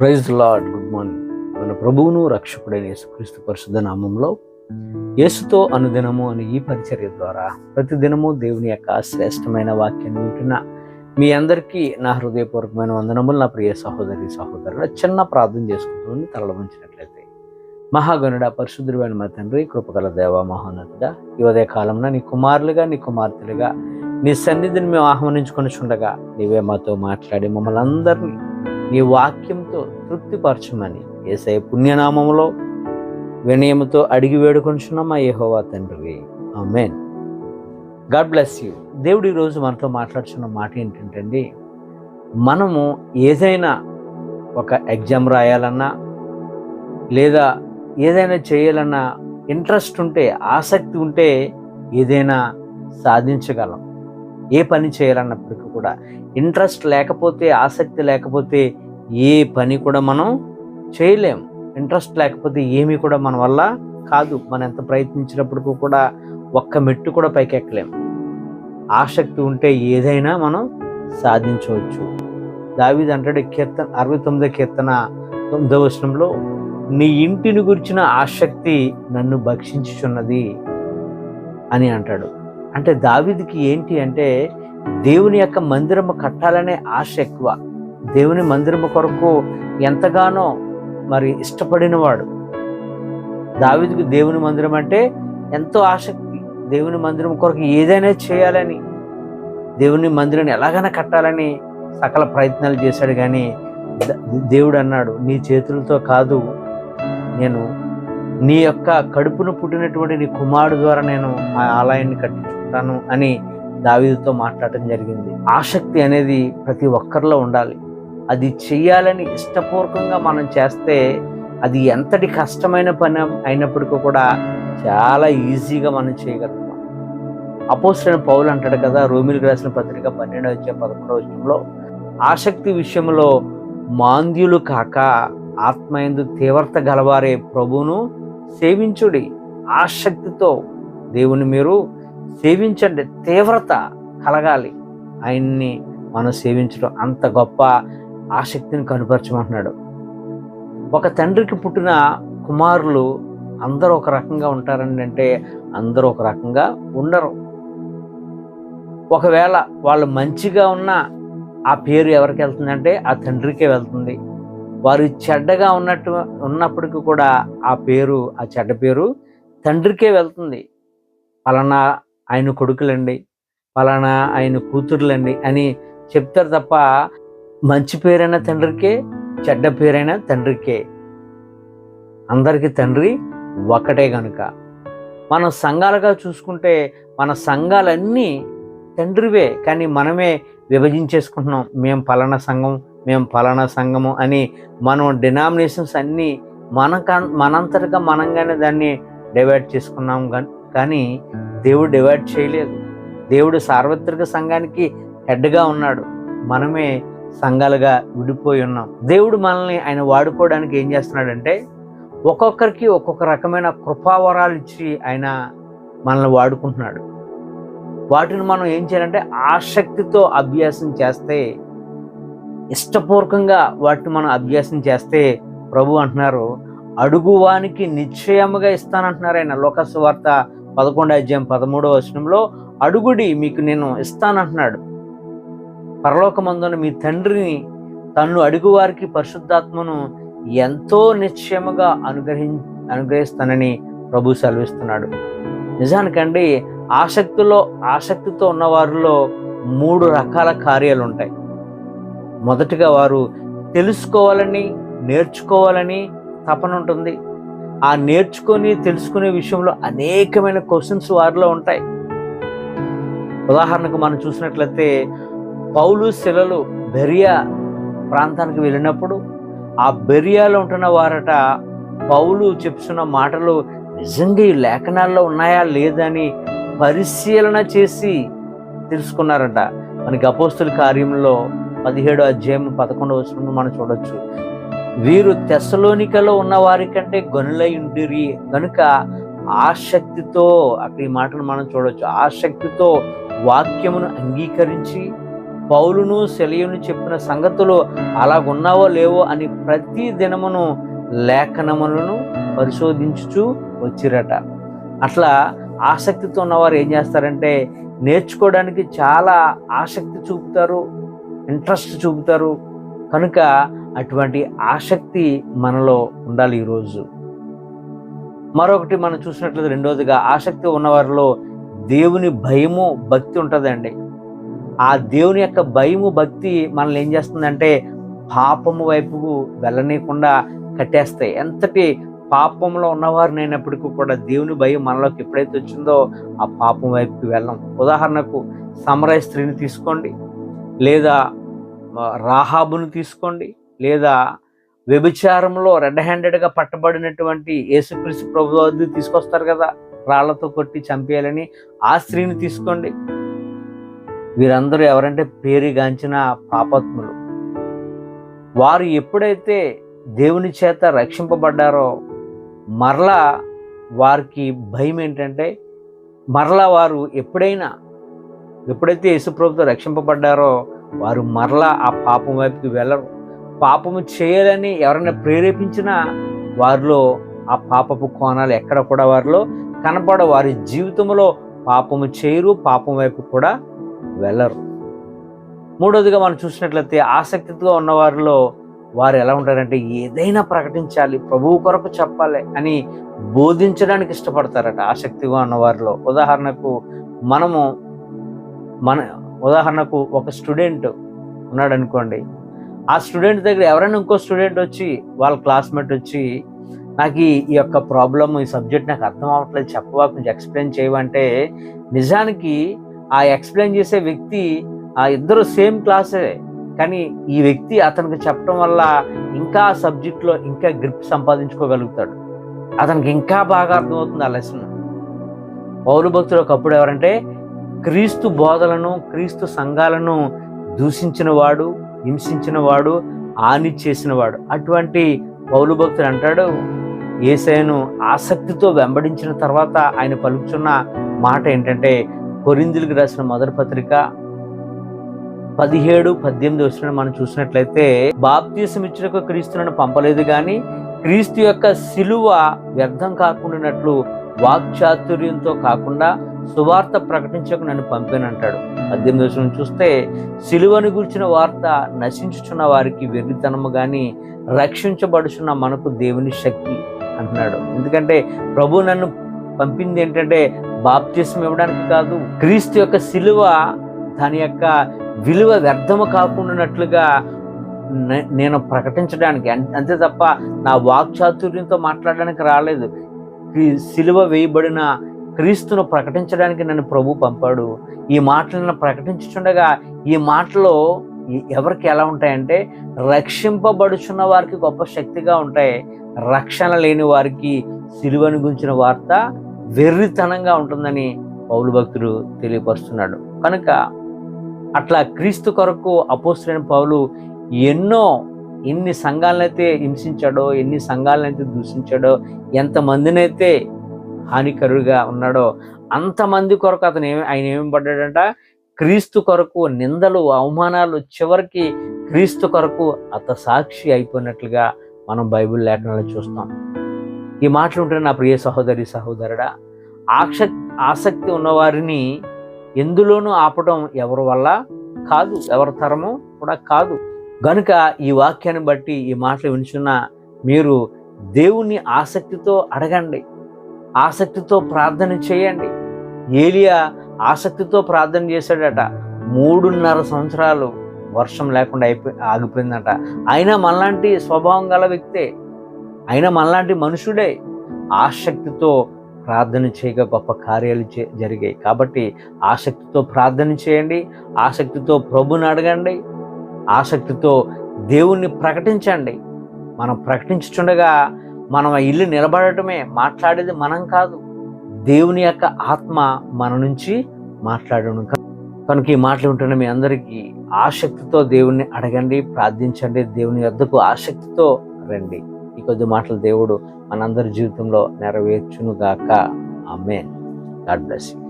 Praise lord good morning మన ప్రభువును రక్షకుడైన యేసుక్రీస్తు పరిశుద్ధ నామంలో యేసుతో అనుదినము అని ఈ పరిచర్య ద్వారా ప్రతిదినము దేవుని యొక్క శ్రేష్టమైన వాక్యాన్ని వింటున్న మీ అందరికీ నా హృదయపూర్వకమైన వందనములు నా ప్రియ సహోదరి సహోదరుడు చిన్న ప్రార్థన చేసుకుంటుంది తలవంచినట్లయితే మహాగణుడ పరిశుద్ధుడైన మా తండ్రి కృపగల దేవ మహోన్నతుడ ఈ ఉదయ కాలంలో నీ కుమారులుగా నీ కుమార్తెలుగా నీ సన్నిధిని మేము ఆహ్వానించుకొని చుండగా నీవే మాతో మాట్లాడి మమ్మల్ని అందరినీ నీ వాక్యంతో తృప్తిపరచమని ఏసై పుణ్యనామములో వినయముతో అడిగి వేడుకొంచున్నాం మా యెహోవా తండ్రి. ఆమెన్. God bless you. దేవుడు ఈరోజు మనతో మాట్లాడుతున్న మాట ఏంటంటే మనము ఏదైనా ఒక ఎగ్జామ్ రాయాలన్నా లేదా ఏదైనా చేయాలన్నా ఇంట్రెస్ట్ ఉంటే ఆసక్తి ఉంటే ఏదైనా సాధించగలం. ఏ పని చేయాలన్నప్పటికీ కూడా ఇంట్రెస్ట్ లేకపోతే ఆసక్తి లేకపోతే ఏ పని కూడా మనం చేయలేం. ఇంట్రెస్ట్ లేకపోతే ఏమీ కూడా మన వల్ల కాదు. మనం ఎంత ప్రయత్నించినప్పటికీ కూడా ఒక్క మెట్టు కూడా పైకెక్కలేం. ఆసక్తి ఉంటే ఏదైనా మనం సాధించవచ్చు. దావిది అంటాడు కీర్తన అరవై తొమ్మిదో కీర్తన తొమ్మిదో వచనంలో నీ ఇంటిని గురించిన ఆసక్తి నన్ను భక్షించుచున్నది అని అంటాడు. అంటే దావిదికి ఏంటి అంటే దేవుని యొక్క మందిరము కట్టాలనే ఆశ ఎక్కువ. దేవుని మందిరము కొరకు ఎంతగానో మరి ఇష్టపడినవాడు. దావిదికి దేవుని మందిరం అంటే ఎంతో ఆసక్తి. దేవుని మందిరం కొరకు ఏదైనా చేయాలని దేవుని మందిరాన్ని ఎలాగైనా కట్టాలని సకల ప్రయత్నాలు చేశాడు కానీ దేవుడు అన్నాడు నీ చేతులతో కాదు నేను నీ యొక్క కడుపును పుట్టినటువంటి నీ కుమారుడు ద్వారా నేను ఆ ఆలయాన్ని కట్టించుకుంటాను అని దావీదుతో మాట్లాడటం జరిగింది. ఆసక్తి అనేది ప్రతి ఒక్కరిలో ఉండాలి. అది చెయ్యాలని ఇష్టపూర్వకంగా మనం చేస్తే అది ఎంతటి కష్టమైన పని అయినప్పటికీ కూడా చాలా ఈజీగా మనం చేయగలుగుతాం. అపోసరైన పౌలు అంటాడు కదా రోమిలకు రాసిన పత్రిక పన్నెండవ వచ్చే పదకొండవ వచ్చంలో ఆసక్తి విషయంలో మాంద్యులు కాక ఆత్మయందు తీవ్రత గలవారే ప్రభువును సేవించుడి. ఆసక్తితో దేవుని మీరు సేవించండి. తీవ్రత కలగాలి. ఆయన్ని మనం సేవించడం అంత గొప్ప ఆసక్తిని కనుపరచమంటున్నాడు. ఒక తండ్రికి పుట్టిన కుమారులు అందరూ ఒక రకంగా ఉంటారండి అంటే అందరూ ఒక రకంగా ఉండరు. ఒకవేళ వాళ్ళు మంచిగా ఉన్న ఆ పేరు ఎవరికి వెళ్తుందంటే ఆ తండ్రికే వెళ్తుంది. వారు చెడ్డగా ఉన్నట్టు ఉన్నప్పటికీ కూడా ఆ పేరు ఆ చెడ్డ పేరు తండ్రికే వెళ్తుంది. పలానా ఆయన కొడుకులండి. పలానా ఆయన కూతుర్లండి అని చెప్తారు తప్ప మంచి పేరైన తండ్రికే చెడ్డ పేరైన తండ్రికే. అందరికీ తండ్రి ఒకటే గనుక. మనం సంఘాలుగా చూసుకుంటే మన సంఘాలన్నీ తండ్రివే కానీ మనమే విభజించేసుకుంటున్నాం. మేము పలానా సంఘం మేము పలానా సంఘము అని మనం డినామినేషన్స్ అన్నీ మన మనంతటగా మనంగానే దాన్ని డివైడ్ చేసుకున్నాం కానీ దేవుడు డివైడ్ చేయలేదు. దేవుడు సార్వత్రిక సంఘానికి హెడ్గా ఉన్నాడు. మనమే సంఘాలుగా విడిపోయి ఉన్నాం. దేవుడు మనల్ని ఆయన వాడుకోవడానికి ఏం చేస్తున్నాడంటే ఒక్కొక్కరికి ఒక్కొక్క రకమైన కృపావరాలు ఇచ్చి ఆయన మనల్ని వాడుకుంటున్నాడు. వాటిని మనం ఏం చేయాలంటే ఆసక్తితో అభ్యాసం చేస్తే ఇష్టపూర్వకంగా వాటిని మనం అభ్యాసం చేస్తే ప్రభు అంటున్నారు అడుగువానికి నిశ్చయముగా ఇస్తానంటున్నారు ఆయన లోకస్ వార్త పదకొండు అధ్యాయం పదమూడవ వచనంలో అడుగుడి మీకు నేను ఇస్తానంటున్నాడు. పరలోకమందున మీ తండ్రిని తన్ను అడుగువారికి పరిశుద్ధాత్మను ఎంతో నిశ్చయముగా అనుగ్రహి అనుగ్రహిస్తానని ప్రభు సెలవిస్తున్నాడు. నిజానికండి ఆసక్తిలో ఆసక్తితో ఉన్న వారిలో మూడు రకాల కార్యాలు ఉంటాయి మొదటిగా వారు తెలుసుకోవాలని నేర్చుకోవాలని తపన ఉంటుంది. ఆ నేర్చుకొని తెలుసుకునే విషయంలో అనేకమైన క్వశ్చన్స్ వారిలో ఉంటాయి. ఉదాహరణకు మనం చూసినట్లయితే పౌలు శిలలు బెరియా ప్రాంతానికి వెళ్ళినప్పుడు ఆ బెరియాలో ఉంటున్న వారట పౌలు చెప్తున్న మాటలు నిజంగా ఈ లేఖనాల్లో ఉన్నాయా లేదని పరిశీలన చేసి తెలుసుకున్నారట. మనకి అపోస్తుల కార్యంలో పదిహేడో అధ్యాయం పదకొండవ వచనంలో మనం చూడొచ్చు. వీరు తెసలోనికలో ఉన్న వారి కంటే గనులై ఉండిరి. కనుక ఆసక్తితో అక్కడ ఈ మాటను మనం చూడవచ్చు ఆసక్తితో వాక్యమును అంగీకరించి పౌలును సెలయును చెప్పిన సంగతులు అలాగున్నావో లేవో అని ప్రతి దినమును లేఖనములను పరిశోధించుచు వచ్చిరట. అట్లా ఆసక్తితో ఉన్నవారు ఏం చేస్తారంటే నేర్చుకోవడానికి చాలా ఆసక్తి చూపుతారు ఇంట్రెస్ట్ చూపుతారు. కనుక అటువంటి ఆసక్తి మనలో ఉండాలి ఈరోజు. మరొకటి మనం చూసినట్లయితే రెండోదిగా ఆసక్తి ఉన్నవారిలో దేవుని భయము భక్తి ఉంటుందండి. ఆ దేవుని యొక్క భయము భక్తి మనల్ని ఏం చేస్తుందంటే పాపము వైపుకు వెళ్ళనీయకుండా కట్టేస్తాయి. ఎంతటి పాపంలో ఉన్నవారినైనప్పటికీ కూడా దేవుని భయం మనలోకి ఎప్పుడైతే వచ్చిందో ఆ పాపం వైపుకి వెళ్ళం. ఉదాహరణకు సమరయ స్త్రీని తీసుకోండి. లేదా రాహాబును తీసుకోండి. లేదా వ్యభిచారంలో రెడ్ హ్యాండెడ్గా పట్టబడినటువంటి యేసుక్రీస్తు ప్రభు తీసుకొస్తారు కదా. రాళ్ళతో కొట్టి చంపేయాలని ఆ స్త్రీని తీసుకోండి. వీరందరూ ఎవరంటే పేరుగాంచిన పాపత్ములు. వారు ఎప్పుడైతే దేవుని చేత రక్షింపబడ్డారో మరలా వారికి భయం ఏంటంటే మరలా వారు ఎప్పుడైనా ఎప్పుడైతే యేసుప్రభుతో రక్షింపబడ్డారో వారు మరలా ఆ పాపం వైపుకి వెళ్ళరు. పాపము చేయాలని ఎవరైనా ప్రేరేపించినా వారిలో ఆ పాపపు కోణాలు ఎక్కడ కూడా వారిలో కనపడ వారి జీవితంలో పాపము చేయరు పాపం వైపు కూడా వెళ్ళరు. మూడోదిగా మనం చూసినట్లయితే ఆసక్తితో ఉన్న వారిలో వారు ఎలా ఉంటారంటే ఏదైనా ప్రకటించాలి ప్రభువు కొరకు చెప్పాలి అని బోధించడానికి ఇష్టపడతారట ఆసక్తిగా ఉన్న వారిలో. ఉదాహరణకు మనము మన ఉదాహరణకు ఒక స్టూడెంట్ ఉన్నాడనుకోండి ఆ స్టూడెంట్ దగ్గర ఎవరైనా ఇంకో స్టూడెంట్ వచ్చి వాళ్ళ క్లాస్మేట్ వచ్చి నాకు ఈ యొక్క ప్రాబ్లమ్ ఈ సబ్జెక్ట్ నాకు అర్థం అవ్వట్లేదు చెప్పవా కొంచెం ఎక్స్ప్లెయిన్ చేయమంటే నిజానికి ఆ ఎక్స్ప్లెయిన్ చేసే వ్యక్తి ఆ ఇద్దరు సేమ్ క్లాసే కానీ ఈ వ్యక్తి అతనికి చెప్పడం వల్ల ఇంకా ఆ సబ్జెక్ట్లో ఇంకా గ్రిప్ సంపాదించుకోగలుగుతాడు. అతనికి ఇంకా బాగా అర్థమవుతుంది ఆ లెసన్. పౌరు భక్తులు ఒకప్పుడు ఎవరంటే క్రీస్తు బోధలను క్రీస్తు సంఘాలను దూషించిన వాడు హింసించిన వాడు హాని చేసిన వాడు అటువంటి పౌలు భక్తుడు అంటాడు ఏసైను ఆసక్తితో వెంబడించిన తర్వాత ఆయన పలుకుతున్న మాట ఏంటంటే కొరిందులకు రాసిన మొదటి పత్రిక పదిహేడు పద్దెనిమిది వచ్చిన మనం చూసినట్లయితే బాప్తీసం ఇచ్చిన క్రీస్తులను పంపలేదు కానీ క్రీస్తు యొక్క సిలువ వ్యర్థం కాకుండానట్లు వాక్చాతుర్యంతో కాకుండా సువార్త ప్రకటించకు నన్ను పంపానంటాడు. పద్దెనిమిది వచ్చిన చూస్తే సిలువను గురించిన వార్త నశించుచున్న వారికి వెర్రితనము కానీ రక్షించబడుచున్న మనకు దేవుని శక్తి అంటున్నాడు. ఎందుకంటే ప్రభు నన్ను పంపింది ఏంటంటే బాప్తిసం ఇవ్వడానికి కాదు క్రీస్తు యొక్క సిలువ దాని యొక్క విలువ వ్యర్థము కాకుండానట్లుగా నేను ప్రకటించడానికి. అంతే తప్ప నా వాక్చాతుర్యంతో మాట్లాడడానికి రాలేదు. సిలువ వేయబడిన క్రీస్తును ప్రకటించడానికి నన్ను ప్రభు పంపాడు. ఈ మాటలను ప్రకటించుండగా ఈ మాటలో ఎవరికి ఎలా ఉంటాయంటే రక్షింపబడుచున్న వారికి గొప్ప శక్తిగా ఉంటాయి. రక్షణ లేని వారికి సిలువను గురించిన వార్త వెర్రితనంగా ఉంటుందని పౌలు భక్తుడు తెలియపరుస్తున్నాడు. కనుక అట్లా క్రీస్తు కొరకు అపోస్తులైన పౌలు ఎన్నో ఎన్ని సంఘాలనైతే హింసించాడో ఎన్ని సంఘాలనైతే దూషించాడో ఎంతమందినైతే హానికరుడుగా ఉన్నాడో అంతమంది కొరకు అతను ఏమి ఆయన ఏమి పడ్డాడంట? క్రీస్తు కొరకు నిందలు అవమానాలు చివరికి క్రీస్తు కొరకు అత సాక్షి అయిపోయినట్లుగా మనం బైబిల్ లేఖనాలు చూస్తాం. ఈ మాటలు ఉంటే నా ప్రియ సహోదరి సహోదరుడా ఆక్ష ఆసక్తి ఉన్నవారిని ఎందులోనూ ఆపడం ఎవరి వల్ల? కాదు ఎవరి తరము కూడా కాదు. గనుక ఈ వాక్యాన్ని బట్టి ఈ మాటలు వినిచున్న మీరు దేవుణ్ణి ఆసక్తితో అడగండి. ఆసక్తితో ప్రార్థన చేయండి. ఏలియా ఆసక్తితో ప్రార్థన చేశాడట. మూడున్నర సంవత్సరాలు వర్షం లేకుండా అయిపోయి ఆగిపోయిందట. అయినా మనలాంటి స్వభావం గల వ్యక్తే అయినా మనలాంటి మనుషుడే ఆసక్తితో ప్రార్థన చేయక గొప్ప కార్యాలు జరిగాయి. కాబట్టి ఆసక్తితో ప్రార్థన చేయండి. ఆసక్తితో ప్రభుని అడగండి. ఆసక్తితో దేవుణ్ణి ప్రకటించండి. మనం ప్రకటించుండగా మనం ఆ ఇల్లు నిలబడటమే మాట్లాడేది మనం కాదు. దేవుని యొక్క ఆత్మ మన నుంచి మాట్లాడడం కనుక ఈ మాటలు ఉంటున్న మీ అందరికీ ఆసక్తితో దేవుణ్ణి అడగండి ప్రార్థించండి దేవుని వద్దకు ఆసక్తితో రండి. ఈ కొద్ది మాటలు దేవుడు మనందరి జీవితంలో నెరవేర్చును గాక అమ్మే గాడ్ బ్లెస్